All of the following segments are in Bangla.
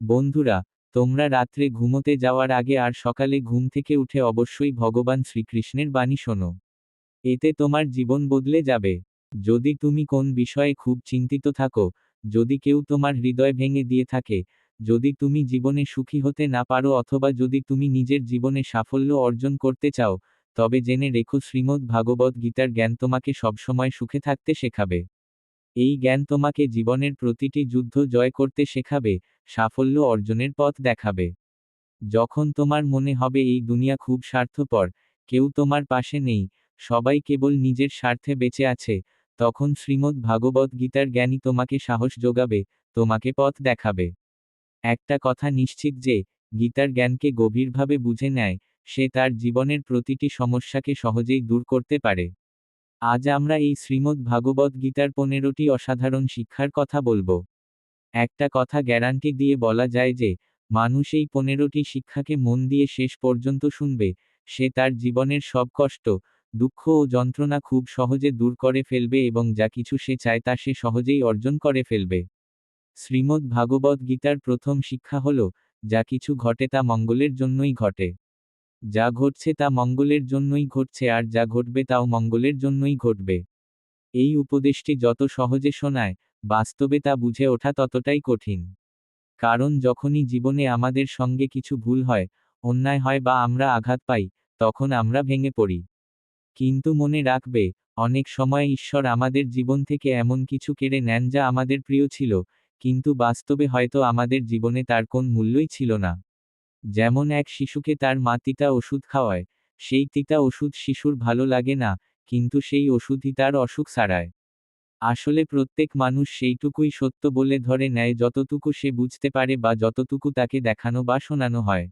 বন্ধুরা, তোমরা রাত্রে ঘুমোতে যাওয়ার আগে আর সকালে ঘুম থেকে উঠে অবশ্যই ভগবান শ্রীকৃষ্ণের বাণী শোনো। এতে তোমার জীবন বদলে যাবে। যদি তুমি কোন বিষয়ে খুব চিন্তিত থাকো, যদি কেউ তোমার হৃদয় ভেঙে দিয়ে থাকে, যদি তুমি জীবনে সুখী হতে না পারো অথবা যদি তুমি নিজের জীবনে সাফল্য অর্জন করতে চাও, তবে জেনে রেখো শ্রীমদ্ ভাগবত গীতার জ্ঞান তোমাকে সবসময় সুখে থাকতে শেখাবে। এই জ্ঞান তোমাকে জীবনের প্রতিটি যুদ্ধ জয় করতে শেখাবে, সাফল্য অর্জনের পথ দেখাবে। যখন তোমার মনে হবে এই দুনিয়া খুব স্বার্থপর, কেউ তোমার পাশে নেই, সবাই কেবল নিজের স্বার্থে বেঁচে আছে, তখন শ্রীমদ্ ভাগবত গীতার জ্ঞানী তোমাকে সাহস যোগাবে, তোমাকে পথ দেখাবে। একটা কথা নিশ্চিত যে, গীতার জ্ঞানকে গভীরভাবে বুঝে নেয়, সে তার জীবনের প্রতিটি সমস্যাকে সহজেই দূর করতে পারে। আজ আমরা এই শ্রীমদ্ ভাগবত গীতার পনেরোটি অসাধারণ শিক্ষার কথা বলব। একটা কথা গ্যারান্টি দিয়ে বলা যায় যে, মানুষ এই পনেরোটি শিক্ষাকে মন দিয়ে শেষ পর্যন্ত শুনবে, সে তার জীবনের সব কষ্ট, দুঃখ ও যন্ত্রণা খুব সহজে দূর করে ফেলবে এবং যা কিছু সে চায় তা সে সহজেই অর্জন করে ফেলবে। শ্রীমদ্ ভাগবত গীতার প্রথম শিক্ষা হল, যা কিছু ঘটে তা মঙ্গলের জন্যই ঘটে। যা ঘটছে তা মঙ্গলের জন্যই ঘটছে আর যা ঘটবে তাও মঙ্গলের জন্যই ঘটবে। এই উপদেশটি যত সহজে শোনায়, বাস্তবে তা বুঝে ওঠা ততটাই কঠিন। কারণ যখনই জীবনে আমাদের সঙ্গে কিছু ভুল হয়, অন্যায় হয় বা আমরা আঘাত পাই, তখন আমরা ভেঙে পড়ি। কিন্তু মনে রাখবে, অনেক সময় ঈশ্বর আমাদের জীবন থেকে এমন কিছু কেড়ে নেন যা আমাদের প্রিয় ছিল, কিন্তু বাস্তবে হয়তো আমাদের জীবনে তার কোন মূল্যই ছিল না। যেমন এক শিশুকে তার মা তিতা ওষুধ খাওয়ায়, সেই তিতা ওষুধ শিশুর ভালো লাগে না, কিন্তু সেই ওষুধই তার অসুখ সারায়। আসলে প্রত্যেক মানুষ সেইটুকুই সত্য বলে ধরে নেয় যতটুকু সে বুঝতে পারে বা যতটুকু তাকে দেখানো বা শোনানো হয়।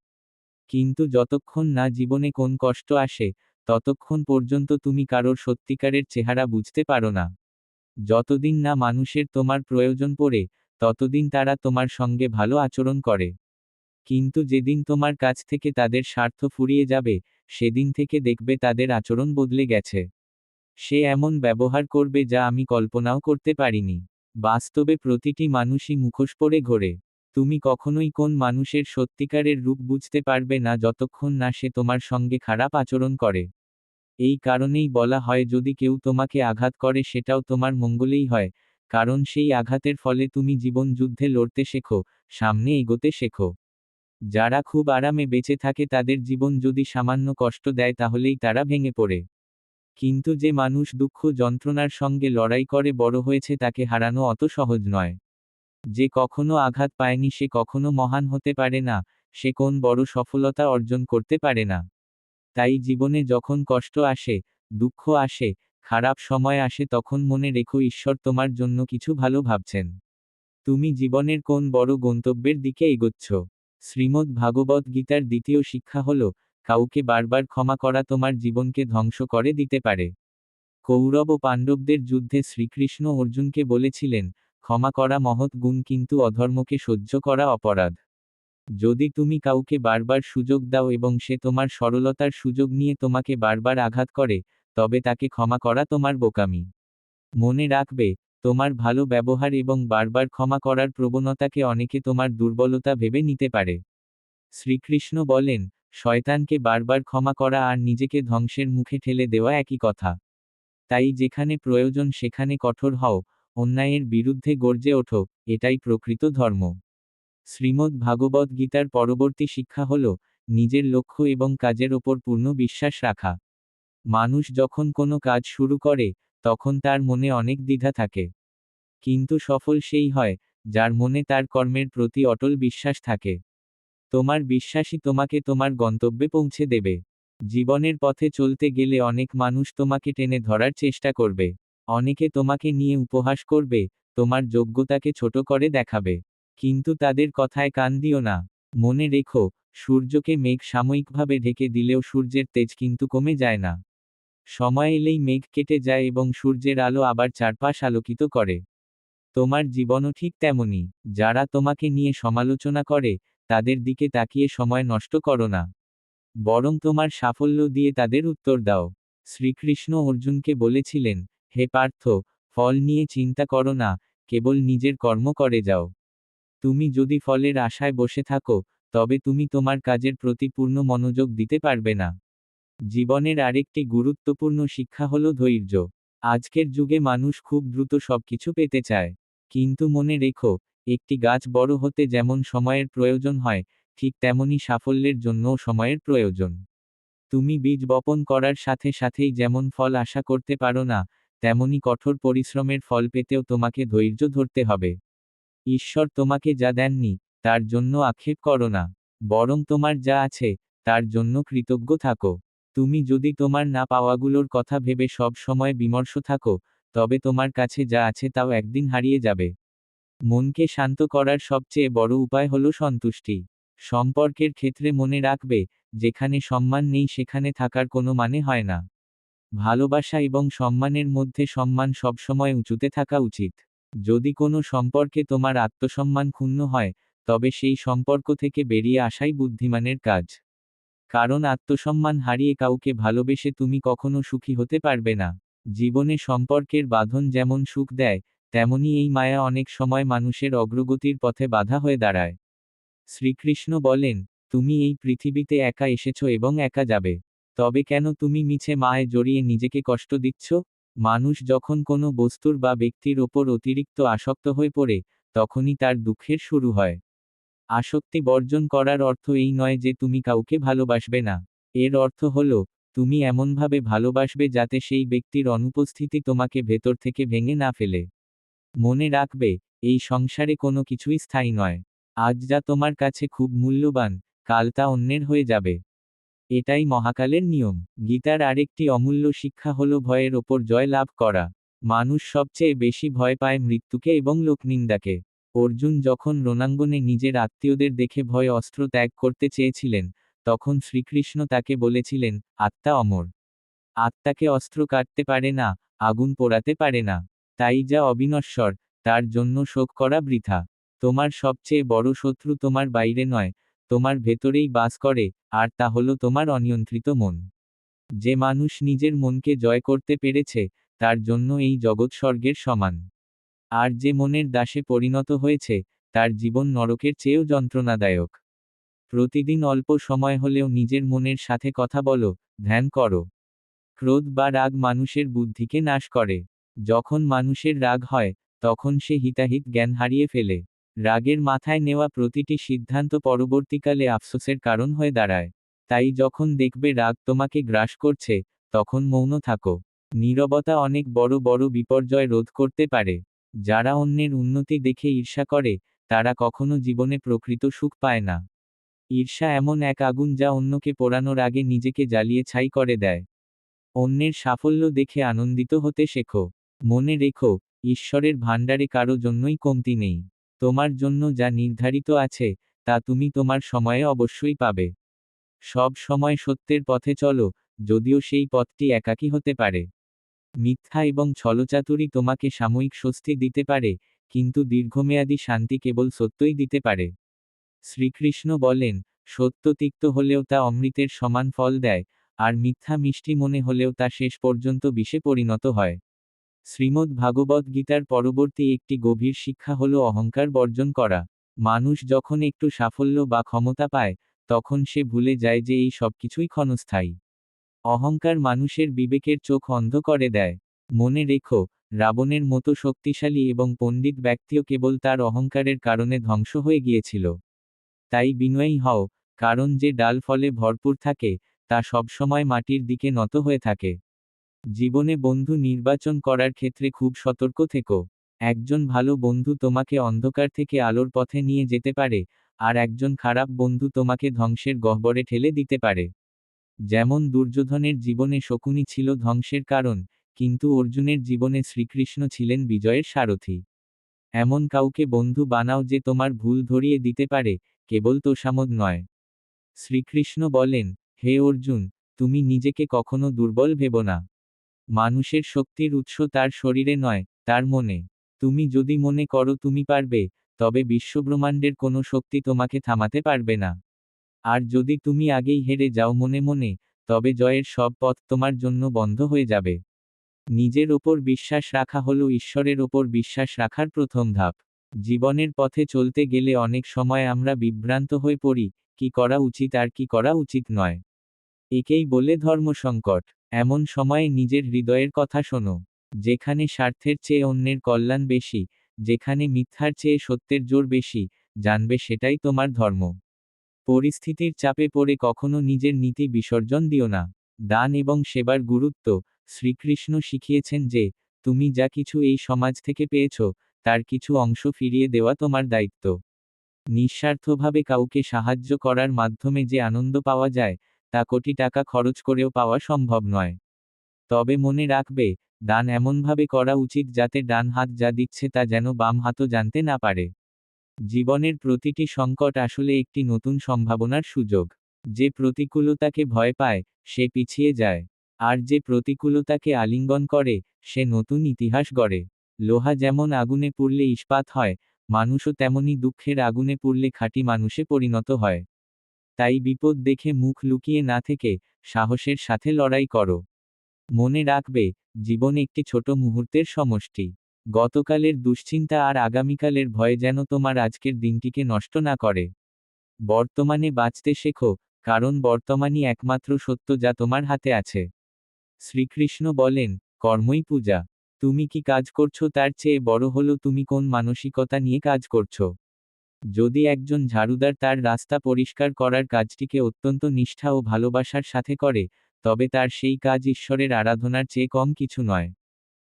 কিন্তু যতক্ষণ না জীবনে কোন কষ্ট আসে, ততক্ষণ পর্যন্ত তুমি কারোর সত্যিকারের চেহারা বুঝতে পারো না। যতদিন না মানুষের তোমার প্রয়োজন পড়ে, ততদিন তারা তোমার সঙ্গে ভালো আচরণ করে। কিন্তু যেদিন তোমার কাছ থেকে তাদের স্বার্থ ফুরিয়ে যাবে, সেদিন থেকে দেখবে তাদের আচরণ বদলে গেছে। সে এমন ব্যবহার করবে যা আমি কল্পনাও করতে পারিনি। বাস্তবে প্রতিটি মানুষই মুখোশ পরে ঘোরে। তুমি কখনোই কোন মানুষের সত্যিকারের রূপ বুঝতে পারবে না যতক্ষণ না সে তোমার সঙ্গে খারাপ আচরণ করে। এই কারণেই বলা হয়, যদি কেউ তোমাকে আঘাত করে, সেটাও তোমার মঙ্গলেই হয়, কারণ সেই আঘাতের ফলে তুমি জীবন যুদ্ধে লড়তে শেখো, সামনে এগোতে শেখো। যারা খুব আরামে বেঁচে থাকে তাদের জীবন যদি সামান্য কষ্ট দেয় তাহলেই তারা ভেঙে পড়ে। কিন্তু যে মানুষ দুঃখ যন্ত্রণার সঙ্গে লড়াই করে বড় হয়েছে তাকে হারানো অত সহজ নয়। যে কখনো আঘাত পায়নি সে কখনো মহান হতে পারে না, সে কোন বড় সফলতা অর্জন করতে পারে না। তাই জীবনে যখন কষ্ট আসে, দুঃখ আসে, খারাপ সময় আসে তখন মনে রেখো ঈশ্বর তোমার জন্য কিছু ভালো ভাবছেন। তুমি জীবনের কোন বড় গন্তব্যের দিকে এগোচ্ছ। শ্রীমদ্ ভাগবত গীতার দ্বিতীয় শিক্ষা হল, কাউকে বারবার ক্ষমা করা তোমার জীবনকে ধ্বংস করে দিতে পারে। কৌরব ও পাণ্ডবদের যুদ্ধে শ্রীকৃষ্ণ অর্জুনকে বলেছিলেন, ক্ষমা করা মহৎ গুণ কিন্তু অধর্মকে সহ্য করা অপরাধ। যদি তুমি কাউকে বারবার সুযোগ দাও এবং সে তোমার সরলতার সুযোগ নিয়ে তোমাকে বারবার আঘাত করে, তবে তাকে ক্ষমা করা তোমার বোকামি। মনে রাখবে তোমার ভালো ব্যবহার এবং বারবার ক্ষমা করার প্রবণতাকে অনেকে তোমার দুর্বলতা ভেবে নিতে পারে। শ্রীকৃষ্ণ বলেন, শয়তানকে বারবার ক্ষমা করা আর নিজেকে ধ্বংসের মুখে ঠেলে দেওয়া একই কথা। তাই যেখানে প্রয়োজন সেখানে কঠোর হও, অন্যায়ের বিরুদ্ধে গর্জে ওঠো, এটাই প্রকৃত ধর্ম শ্রীমদ্ ভাগবত গীতার পরবর্তী শিক্ষা হল, নিজের লক্ষ্য এবং কাজের ওপর পূর্ণ বিশ্বাস রাখা। মানুষ যখন কোনো কাজ শুরু করে, তখন তার মনে অনেক দ্বিধা থাকে। কিন্তু সফল সেই হয়, যার মনে তার কর্মের প্রতি অটল বিশ্বাস থাকে। তোমার বিশ্বাসই তোমাকে তোমার গন্তব্যে পৌঁছে দেবে। জীবনের পথে চলতে গেলে অনেক মানুষ তোমাকে টেনে ধরার চেষ্টা করবে। অনেকে তোমাকে নিয়ে উপহাস করবে, তোমার যোগ্যতাকে ছোট করে দেখাবে। কিন্তু তাদের কথায় কান দিও না। মনে রেখো, সূর্যকে মেঘ সাময়িকভাবে ঢেকে দিলেও সূর্যের তেজ কিন্তু কমে যায় না। সময় এলেই মেঘ কেটে যায় এবং সূর্যের আলো আবার চারপাশ আলোকিত করে। তোমার জীবনও ঠিক তেমনই। যারা তোমাকে নিয়ে সমালোচনা করে, তাদের দিকে তাকিয়ে সময় নষ্ট করো না। বরং তোমার সাফল্য দিয়ে তাদের উত্তর দাও। শ্রীকৃষ্ণ অর্জুনকে বলেছিলেন, হে পার্থ, ফল নিয়ে চিন্তা করো না, কেবল নিজের কর্ম করে যাও। তুমি যদি ফলের আশায় বসে থাকো, তবে তুমি তোমার কাজের প্রতি পূর্ণ মনোযোগ দিতে পারবে না। জীবনের আরেকটি গুরুত্বপূর্ণ শিক্ষা হল ধৈর্য। আজকের যুগে মানুষ খুব দ্রুত সবকিছু পেতে চায়। কিন্তু মনে রেখো, একটি গাছ বড় হতে যেমন সময়ের প্রয়োজন হয়, ঠিক তেমনি সাফল্যের জন্যও সময়ের প্রয়োজন। তুমি বীজ বপন করার সাথে সাথেই যেমন ফল আশা করতে পারো না, তেমনি কঠোর পরিশ্রমের ফল পেতেও তোমাকে ধৈর্য ধরতে হবে। ঈশ্বর তোমাকে যা দেননি, তার জন্য আক্ষেপ করো না। বরং তোমার যা আছে, তার জন্য কৃতজ্ঞ থাকো। তুমি যদি তোমার না পাওয়াগুলোর কথা ভেবে সব সময় বিমর্ষ থাকো, তবে তোমার কাছে যা আছে তাও একদিন হারিয়ে যাবে। মনকে শান্ত করার সবচেয়ে বড় উপায় হল সন্তুষ্টি। সম্পর্কের ক্ষেত্রে মনে রাখবে, যেখানে সম্মান নেই সেখানে থাকার কোনো মানে হয় না। ভালোবাসা এবং সম্মানের মধ্যে সম্মান সবসময় উঁচুতে থাকা উচিত। যদি কোনো সম্পর্কে তোমার আত্মসম্মান ক্ষুণ্ণ হয়, তবে সেই সম্পর্ক থেকে বেরিয়ে আসাই বুদ্ধিমানের কাজ। কারণ আত্মসম্মান হারিয়ে কাউকে ভালোবেসে তুমি কখনো সুখী হতে পারবে না। জীবনে সম্পর্কের বাঁধন যেমন সুখ দেয়, তেমনি এই মায়া অনেক সময় মানুষের অগ্রগতির পথে বাধা হয়ে দাঁড়ায়। শ্রীকৃষ্ণ বলেন, তুমি এই পৃথিবীতে একা এসেছ এবং একা যাবে। তবে কেন তুমি মিছে মায়ে জড়িয়ে নিজেকে কষ্ট দিচ্ছ? মানুষ যখন কোনো বস্তুর বা ব্যক্তির ওপর অতিরিক্ত আসক্ত হয়ে পড়ে, তখনই তার দুঃখের শুরু হয়। আসক্তি বর্জন করার অর্থ এই নয় যে তুমি কাউকে ভালোবাসবে না। এর অর্থ হল, তুমি এমনভাবে ভালোবাসবে যাতে সেই ব্যক্তির অনুপস্থিতি তোমাকে ভেতর থেকে ভেঙে না ফেলে। মনে রাখবে, এই সংসারে কোনো কিছুই স্থায়ী নয়। আজ যা তোমার কাছে খুব মূল্যবান, কাল তা অন্যের হয়ে যাবে। এটাই মহাকালের নিয়ম। গীতার আরেকটি অমূল্য শিক্ষা হল ভয়ের ওপর জয় লাভ করা। মানুষ সবচেয়ে বেশি ভয় পায় মৃত্যুকে এবং লোকনিন্দাকে। অর্জুন যখন রণাঙ্গনে নিজের আত্মীয়দের দেখে ভয় অস্ত্র ত্যাগ করতে চেয়েছিলেন, তখন শ্রীকৃষ্ণ তাকে বলেছিলেন, আত্মা অমর। আত্মাকে অস্ত্র কাটতে পারে না, আগুন পোড়াতে পারে না। তাই যা অবিনশ্বর, তার জন্য শোক করা বৃথা। তোমার সবচেয়ে বড় শত্রু তোমার বাইরে নয়, তোমার ভেতরেই বাস করে, আর তা হলো তোমার অনিয়ন্ত্রিত মন। যে মানুষ নিজের মনকে জয় করতে পেরেছে, তার জন্য এই জগৎ স্বর্গের সমান। আর যে মনের দাসে পরিণত হয়েছে, তার জীবন নরকের চেয়েও যন্ত্রণাদায়ক। প্রতিদিন অল্প সময় হলেও নিজের মনের সাথে কথা বলো, ধ্যান করো। ক্রোধ বা রাগ মানুষের বুদ্ধিকে নাশ করে। যখন মানুষের রাগ হয়, তখন সে হিতাহিত জ্ঞান হারিয়ে ফেলে। রাগের মাথায় নেওয়া প্রতিটি সিদ্ধান্ত পরবর্তীকালে আফসোসের কারণ হয়ে দাঁড়ায়। তাই যখন দেখবে রাগ তোমাকে গ্রাস করছে, তখন মৌন থাকো। নীরবতা অনেক বড় বড় বিপর্যয় রোধ করতে পারে। যারা অন্যের উন্নতি দেখে ঈর্ষা করে, তারা কখনো জীবনে প্রকৃত সুখ পায় না। ঈর্ষা এমন এক আগুন যা অন্যকে পোড়ানোর আগে নিজেকে জ্বালিয়ে ছাই করে দেয়। অন্যের সাফল্য দেখে আনন্দিত হতে শেখো। মনে রেখো, ঈশ্বরের ভাণ্ডারে কারও জন্যই কমতি নেই। তোমার জন্য যা নির্ধারিত আছে, তা তুমি তোমার সময়ে অবশ্যই পাবে। সব সময় সত্যের পথে চলো, যদিও সেই পথটি একাকী হতে পারে। মিথ্যা এবং ছলচাতুরি তোমাকে সাময়িক স্বস্তি দিতে পারে, কিন্তু দীর্ঘমেয়াদী শান্তি কেবল সত্যই দিতে পারে। শ্রীকৃষ্ণ বলেন, সত্য তিক্ত হলেও তা অমৃতের সমান ফল দেয়, আর মিথ্যা মিষ্টি মনে হলেও তা শেষ পর্যন্ত বিষে পরিণত হয়। শ্রীমদ্ ভাগবত গীতার পরবর্তী একটি গভীর শিক্ষা হল অহংকার বর্জন করা। মানুষ যখন একটু সাফল্য বা ক্ষমতা পায়, তখন সে ভুলে যায় যে এই সবকিছুই ক্ষণস্থায়ী। অহংকার মানুষের বিবেকের চোখ অন্ধ করে দেয়। মনে রেখো, রাবণের মতো শক্তিশালী এবং পণ্ডিত ব্যক্তিও কেবল তার অহংকারের কারণে ধ্বংস হয়ে গিয়েছিল। তাই বিনয়ী হও, কারণ যে ডাল ফলে ভরপুর থাকে, তা সবসময় মাটির দিকে নত হয়ে থাকে। জীবনে বন্ধু নির্বাচন করার ক্ষেত্রে খুব সতর্ক থেকো। একজন ভালো বন্ধু তোমাকে অন্ধকার থেকে আলোর পথে নিয়ে যেতে পারে, আর একজন খারাপ বন্ধু তোমাকে ধ্বংসের গহ্বরে ঠেলে দিতে পারে। যেমন দুর্যোধনের জীবনে শকুনি ছিল ধ্বংসের কারণ, কিন্তু অর্জুনের জীবনে শ্রীকৃষ্ণ ছিলেন বিজয়ের সারথি। এমন কাউকে বন্ধু বানাও যে তোমার ভুল ধরিয়ে দিতে পারে, কেবল তোষামদ নয়। শ্রীকৃষ্ণ বলেন, হে অর্জুন, তুমি নিজেকে কখনো দুর্বল ভেব না। মানুষের শক্তির উৎস তার শরীরে নয়, তার মনে। তুমি যদি মনে করো তুমি পারবে, তবে বিশ্বব্রহ্মাণ্ডের কোনো শক্তি তোমাকে থামাতে পারবে না। আর যদি তুমি আগেই হেরে যাও মনে মনে, তবে জয়ের সব পথ তোমার জন্য বন্ধ হয়ে যাবে। নিজের ওপর বিশ্বাস রাখা হলো ঈশ্বরের ওপর বিশ্বাস রাখার প্রথম ধাপ। জীবনের পথে চলতে গেলে অনেক সময় আমরা বিভ্রান্ত হয়ে পড়ি, কি করা উচিত আর কি করা উচিত নয়। একেই বলে ধর্মসংকট এমন সময়ে নিজের হৃদয়ের কথা শোনো। যেখানে স্বার্থের চেয়ে অন্যের কল্যাণ বেশি, যেখানে মিথ্যার চেয়ে সত্যের জোর বেশি, জানবে সেটাই তোমার ধর্ম। পরিস্থিতির চাপে পড়ে কখনো নিজের নীতি বিসর্জন দিও না। দান এবং সেবার গুরুত্ব, শ্রীকৃষ্ণ শিখিয়েছেন যে, তুমি যা কিছু এই সমাজ থেকে পেয়েছ, তার কিছু অংশ ফিরিয়ে দেওয়া তোমার দায়িত্ব। নিঃস্বার্থভাবে কাউকে সাহায্য করার মাধ্যমে যে আনন্দ পাওয়া যায়, তা কোটি টাকা খরচ করেও পাওয়া সম্ভব নয়। তবে মনে রাখবে, দান এমনভাবে করা উচিত যাতে ডান হাত যা দিচ্ছে তা যেন বাম হাতও জানতে না পারে। জীবনের প্রতিটি সংকট আসলে একটি নতুন সম্ভাবনার সুযোগ। যে প্রতিকূলতাকে ভয় পায়, সে পিছিয়ে যায়। আর যে প্রতিকূলতাকে আলিঙ্গন করে, সে নতুন ইতিহাস গড়ে। লোহা যেমন আগুনে পুড়লে ইস্পাত হয়, মানুষও তেমনি দুঃখের আগুনে পুড়লে খাঁটি মানুষে পরিণত হয়। তাই বিপদ দেখে মুখ লুকিয়ে না থেকে, সাহসের সাথে লড়াই করো। মনে রাখবে, জীবন একটি ছোট মুহূর্তের সমষ্টি। গতকালের দুশ্চিন্তা আর আগামীকালের ভয় যেন তোমার আজকের দিনটিকে নষ্ট না করে। বর্তমানে বাঁচতে শেখো, কারণ বর্তমানই একমাত্র সত্য যা তোমার হাতে আছে। শ্রীকৃষ্ণ বলেন, কর্মই পূজা। তুমি কি কাজ করছ তার চেয়ে বড় হলো তুমি কোন মানসিকতা নিয়ে কাজ করছ? যদি একজন ঝাড়ুদার তার রাস্তা পরিষ্কার করার কাজটিকে অত্যন্ত নিষ্ঠা ও ভালোবাসার সাথে করে, তবে তার সেই কাজ ঈশ্বরের আরাধনার চেয়ে কম কিছু নয়।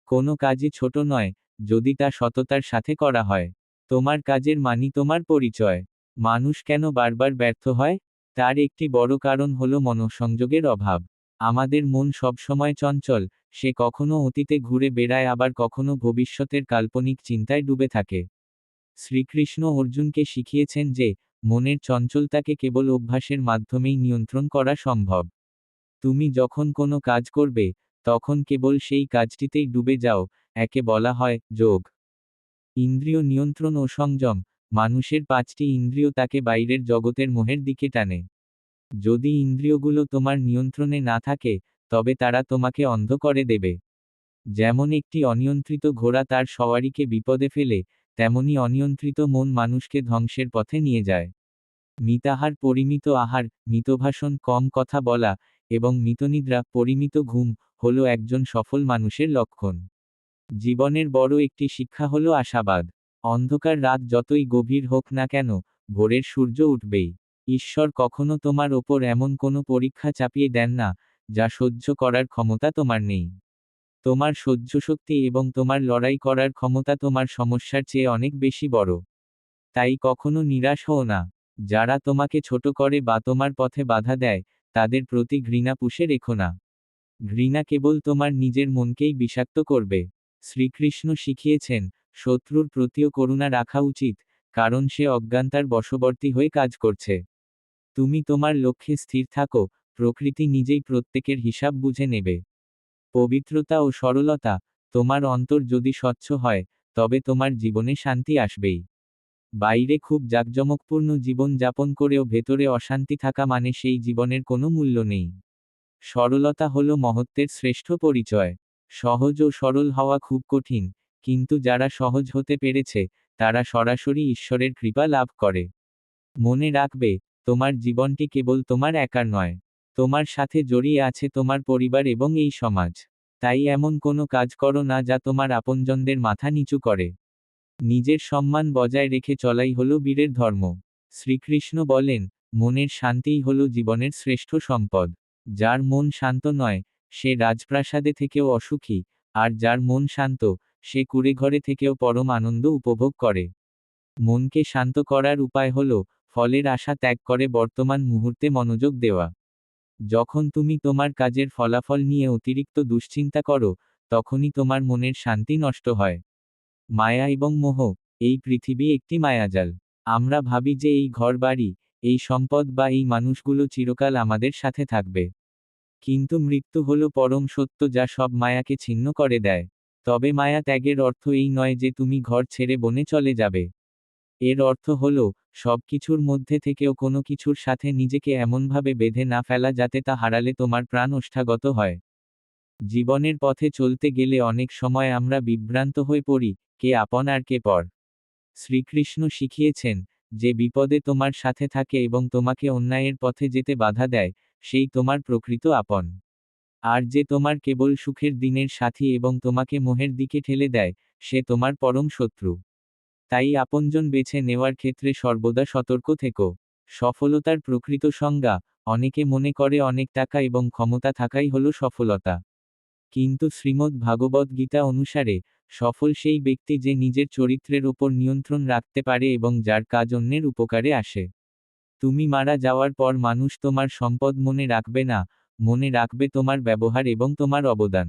কোনো কাজই ছোট নয় যদি তা সততার সাথে করা হয়, তোমার কাজের মানি তোমার পরিচয়। মানুষ কেন বারবার ব্যর্থ হয়? তার একটি বড় কারণ হলো মনঃসংযোগের অভাব। আমাদের মন সবসময় চঞ্চল, সে কখনো অতীতে ঘুরে বেড়ায়, আবার কখনো ভবিষ্যতের কাল্পনিক চিন্তায় ডুবে থাকে। শ্রীকৃষ্ণ অর্জুনকে শিখিয়েছেন যে, মনের চঞ্চলতাকে কেবল অভ্যাসের মাধ্যমেই নিয়ন্ত্রণ করা সম্ভব। তুমি যখন কোনো কাজ করবে, তখন কেবল সেই কাজটিতেই ডুবে যাও একে বলা হয় যোগ। ইন্দ্রিয় নিয়ন্ত্রণ ও সংযম, মানুষের পাঁচটি ইন্দ্রিয় তাকে বাইরের জগতের মোহের দিকে টানে। যদি ইন্দ্রিয়গুলো তোমার নিয়ন্ত্রণে না থাকে, তবে তারা তোমাকে অন্ধ করে দেবে। যেমন একটি অনিয়ন্ত্রিত ঘোড়া তার সওয়ারিকে বিপদে ফেলে, তেমনি অনিয়ন্ত্রিত মন মানুষকে ধ্বংসের পথে নিয়ে যায়। মিতাহার পরিমিত আহার, মিতভাষণ, কম কথা বলা এবং মিতনিদ্রা, পরিমিত ঘুম হল একজন সফল মানুষের লক্ষণ। জীবনের বড় একটি শিক্ষা হল আশাবাদ। অন্ধকার রাত যতই গভীর হোক না কেন, ভোরের সূর্য উঠবেই। ঈশ্বর কখনো তোমার ওপর এমন কোনো পরীক্ষা চাপিয়ে দেন না, যা সহ্য করার ক্ষমতা তোমার নেই। তোমার সহ্য শক্তি এবং তোমার লড়াই করার ক্ষমতা তোমার সমস্যার চেয়ে অনেক বেশি বড়। তাই কখনো নিরাশ হও না। যারা তোমাকে ছোট করে বা তোমার পথে বাধা দেয়, তাদের প্রতি ঘৃণা পুষে রেখো না। ঘৃণা কেবল তোমার নিজের মনকেই বিষাক্ত করবে। শ্রীকৃষ্ণ শিখিয়েছেন, শত্রুর প্রতিও করুণা রাখা উচিত, কারণ সে অজ্ঞানতার বশবর্তী হয়ে কাজ করছে। তুমি তোমার লক্ষ্যে স্থির থাকো, প্রকৃতি নিজেই প্রত্যেকের হিসাব বুঝে নেবে। পবিত্রতা ও সরলতা, তোমার অন্তর যদি স্বচ্ছ হয়, তবে তোমার জীবনে শান্তি আসবেই। বাইরে খুব জাঁকজমকপূর্ণ জীবন যাপন করেও ভেতরে অশান্তি থাকা মানে সেই জীবনের কোনো মূল্য নেই। সরলতা হল মহত্বের শ্রেষ্ঠ পরিচয়। সহজ ও সরল হওয়া খুব কঠিন, কিন্তু যারা সহজ হতে পেরেছে, তারা সরাসরি ঈশ্বরের কৃপা লাভ করে। মনে রাখবে, তোমার জীবনটি কেবল তোমার একার নয়, তোমার সাথে জড়িয়ে আছে তোমার পরিবার এবং এই সমাজ। তাই এমন কোনো কাজ করো না যা তোমার আপনজনদের মাথা নিচু করে। নিজের সম্মান বজায় রেখে চলাই হল বীরের ধর্ম। শ্রীকৃষ্ণ বলেন, মনের শান্তিই হল জীবনের শ্রেষ্ঠ সম্পদ। যার মন শান্ত নয় সে রাজপ্রাসাদে থেকেও অসুখী, আর যার মন শান্ত, সে কুড়েঘরে থেকেও পরম আনন্দ উপভোগ করে। মনকে শান্ত করার উপায় হল, ফলের আশা ত্যাগ করে বর্তমান মুহূর্তে মনোযোগ দেওয়া। যখন তুমি তোমার কাজের ফলাফল নিয়ে অতিরিক্ত দুশ্চিন্তা করো, তখনই তোমার মনের শান্তি নষ্ট হয়। মায়া এবং মোহ, এই পৃথিবী একটি মায়াজাল। আমরা ভাবি যে এই ঘর বাড়ি এই সম্পদ বা এই মানুষগুলো চিরকাল আমাদের সাথে থাকবে। কিন্তু মৃত্যু হলো পরম সত্য যা সব মায়াকে ছিন্ন করে দেয়। তবে মায়া ত্যাগের অর্থ এই নয় যে তুমি ঘর ছেড়ে বনে চলে যাবে। এর অর্থ হল সবকিছুর মধ্যে থেকেও কোনো কিছুর সাথে নিজেকে এমনভাবে বেঁধে না ফেলা যাতে তা হারালে তোমার প্রাণ ওষ্ঠাগত হয়। জীবনের পথে চলতে গেলে অনেক সময় আমরা বিভ্রান্ত হয়ে পড়ি, কে আপন আর কে পর। শ্রীকৃষ্ণ শিখিয়েছেন, যে বিপদে তোমার সাথে থাকে এবং তোমাকে অন্যায়ের পথে যেতে বাধা দেয় সেই তোমার প্রকৃত আপন। আর যে তোমার কেবল সুখের দিনের সাথী এবং তোমাকে মোহের দিকে ঠেলে দেয়, সে তোমার পরম শত্রু। তাই আপনজন বেছে নেওয়ার ক্ষেত্রে সর্বদা সতর্ক থেকো। সফলতার প্রকৃত সংজ্ঞা, অনেকে মনে করে অনেক টাকা এবং ক্ষমতা থাকাই হলো সফলতা। কিন্তু শ্রীমদ্ ভাগবত গীতা অনুসারে, সফল সেই ব্যক্তি যে নিজের চরিত্রের ওপর নিয়ন্ত্রণ রাখতে পারে এবং যার কাজ অন্যের উপকারে আসে। তুমি মারা যাওয়ার পর মানুষ তোমার সম্পদ মনে রাখবে না, মনে রাখবে তোমার ব্যবহার এবং তোমার অবদান।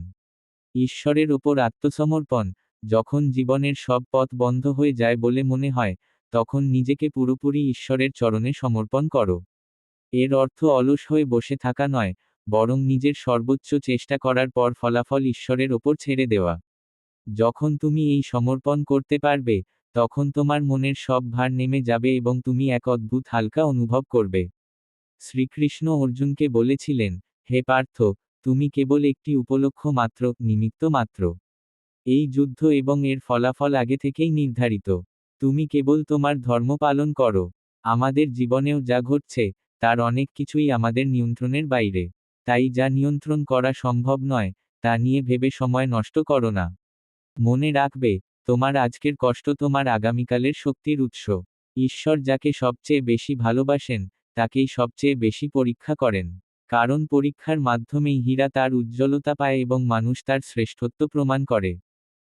ঈশ্বরের ওপর আত্মসমর্পণ, যখন জীবনের সব পথ বন্ধ হয়ে যায় বলে মনে হয়, তখন নিজেকে পুরোপুরি ঈশ্বরের চরণে সমর্পণ করো। এর অর্থ অলস হয়ে বসে থাকা নয়, বরং নিজের সর্বোচ্চ চেষ্টা করার পর ফলাফল ঈশ্বরের ওপর ছেড়ে দেওয়া। যখন তুমি এই সমর্পণ করতে পারবে তখন তোমার মনের সব ভার নেমে যাবে এবং তুমি এক অদ্ভুত হালকা অনুভব করবে। শ্রীকৃষ্ণ অর্জুনকে বলেছিলেন, হে পার্থ, তুমি কেবল একটি উপলক্ষ মাত্র, নিমিত্ত মাত্র। এই যুদ্ধ এবং এর ফলাফল আগে থেকেই নির্ধারিত। তুমি কেবল তোমার ধর্ম পালন করো। আমাদের জীবনেও যা ঘটছে, তার অনেক কিছুই আমাদের নিয়ন্ত্রণের বাইরে। তাই যা নিয়ন্ত্রণ করা সম্ভব নয়, তা নিয়ে ভেবে সময় নষ্ট করো না। মনে রাখবে তোমার আজকের কষ্ট তোমার আগামীকালের শক্তির উৎস। ঈশ্বর যাকে সবচেয়ে বেশি ভালোবাসেন, তাকেই সবচেয়ে বেশি পরীক্ষা করেন। কারণ পরীক্ষার মাধ্যমেই হীরা তার উজ্জ্বলতা পায় এবং মানুষ তার শ্রেষ্ঠত্ব প্রমাণ করে।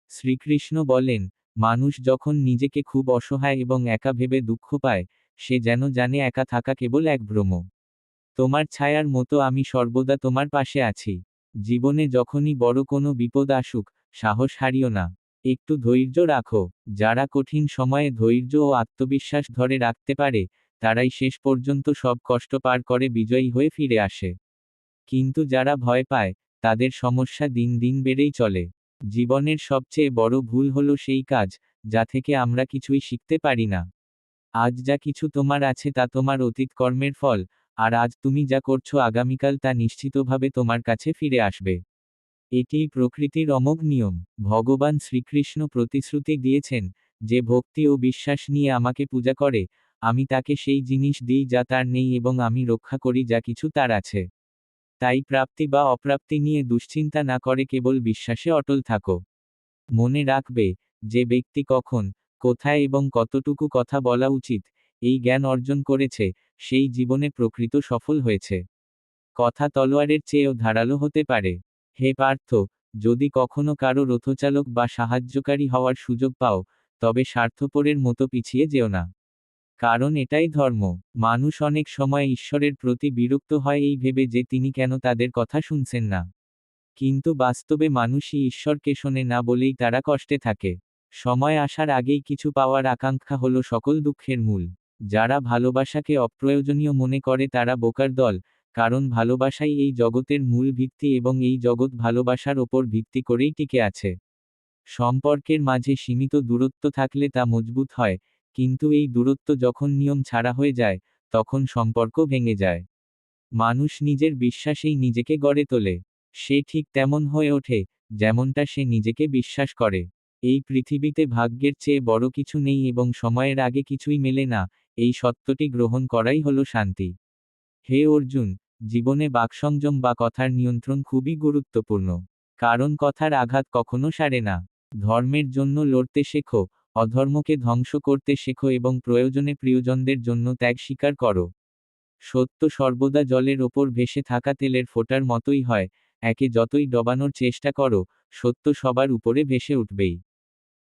শ্রীকৃষ্ণ বলেন, মানুষ যখন নিজেকে খুব অসহায় এবং একা ভেবে দুঃখ পায়, সে যেন জানে একা থাকা কেবল এক ভ্রম। তোমার ছায়ার মতো আমি সর্বদা তোমার পাশে আছি। জীবনে যখনই বড় কোনো বিপদ আসুক, সাহস হারিও না। একটু ধৈর্য রাখো। যারা কঠিন সময়ে ধৈর্য ও আত্মবিশ্বাস ধরে রাখতে পারে, তারাই শেষ পর্যন্ত সব কষ্ট পার করে বিজয়ী হয়ে ফিরে আসে। কিন্তু যারা ভয় পায়, তাদের সমস্যা দিন দিন বেড়েই চলে। জীবনের সবচেয়ে বড় ভুল হলো সেই কাজ, যা থেকে আমরা কিছুই শিখতে পারি না। আজ যা কিছু তোমার আছে তা তোমার অতীত কর্মের ফল, আর আজ তুমি যা করছ আগামীকাল তা নিশ্চিতভাবে তোমার কাছে ফিরে আসবে। এটিই প্রকৃতির অমোঘ নিয়ম। ভগবান শ্রীকৃষ্ণ প্রতিশ্রুতি দিয়েছেন যে ভক্তি ও বিশ্বাস নিয়ে আমাকে পূজা করে, আমি তাকে সেই জিনিস দিই যা তার নেই এবং আমি রক্ষা করি যা কিছু তার আছে। তাই প্রাপ্তি বা অপ্রাপ্তি নিয়ে দুশ্চিন্তা না করে কেবল বিশ্বাসে অটল থাকো। মনে রাখবে যে ব্যক্তি কখন, কোথায় এবং কতটুকু কথা বলা উচিত, এই জ্ঞান অর্জন করেছে, সেই জীবনে প্রকৃত সফল হয়েছে। কথা তলোয়ারের চেয়েও ধারালো হতে পারে। হে পার্থ, যদি কখনো কারও রথচালক বা সাহায্যকারী হওয়ার সুযোগ পাও, তবে স্বার্থপরের মতো পিছিয়ে যেও না। কারণ এটাই ধর্ম। মানুষ অনেক সময় ঈশ্বরের প্রতি বিরক্ত হয় এই ভেবে যে তিনি কেন তাদের কথা শুনছেন না। কিন্তু বাস্তবে মানুষই ঈশ্বরকে শোনে না বলেই তারা কষ্টে থাকে। সময় আসার আগেই কিছু পাওয়ার আকাঙ্ক্ষা হলো সকল দুঃখের মূল। যারা ভালোবাসাকে অপ্রয়োজনীয় মনে করে তারা বোকার দল কারণ ভালোবাসাই এই জগতের মূল ভিত্তি এবং এই জগৎ ভালোবাসার ওপর ভিত্তি করেই টিকে আছে। সম্পর্কের মাঝে সীমিত দূরত্ব থাকলে তা মজবুত হয়, কিন্তু এই দূরত্ব যখন নিয়ম ছাড়া হয়ে যায়, তখন সম্পর্ক ভেঙে যায়। মানুষ নিজের বিশ্বাসেই নিজেকে গড়ে তোলে। সে ঠিক তেমন হয়ে ওঠে, যেমনটা সে নিজেকে বিশ্বাস করে। এই পৃথিবীতে ভাগ্যের চেয়ে বড় কিছু নেই এবং সময়ের আগে কিছুই মেলে না, এই সত্যটি গ্রহণ করাই হলো শান্তি। হে অর্জুন জীবনে বাকসংযম বা কথার নিয়ন্ত্রণ খুবই গুরুত্বপূর্ণ। কারণ কথার আঘাত কখনো সারে না। ধর্মের জন্য লড়তে শেখো, অধর্মকে ধ্বংস করতে শেখো এবং প্রয়োজনে প্রিয়জনদের জন্য ত্যাগ স্বীকার করো। সত্য সর্বদা জলের ওপর ভেসে থাকা তেলের ফোটার মতোই হয়, একে যতই ডবানোর চেষ্টা করো, সত্য সবার উপরে ভেসে উঠবেই।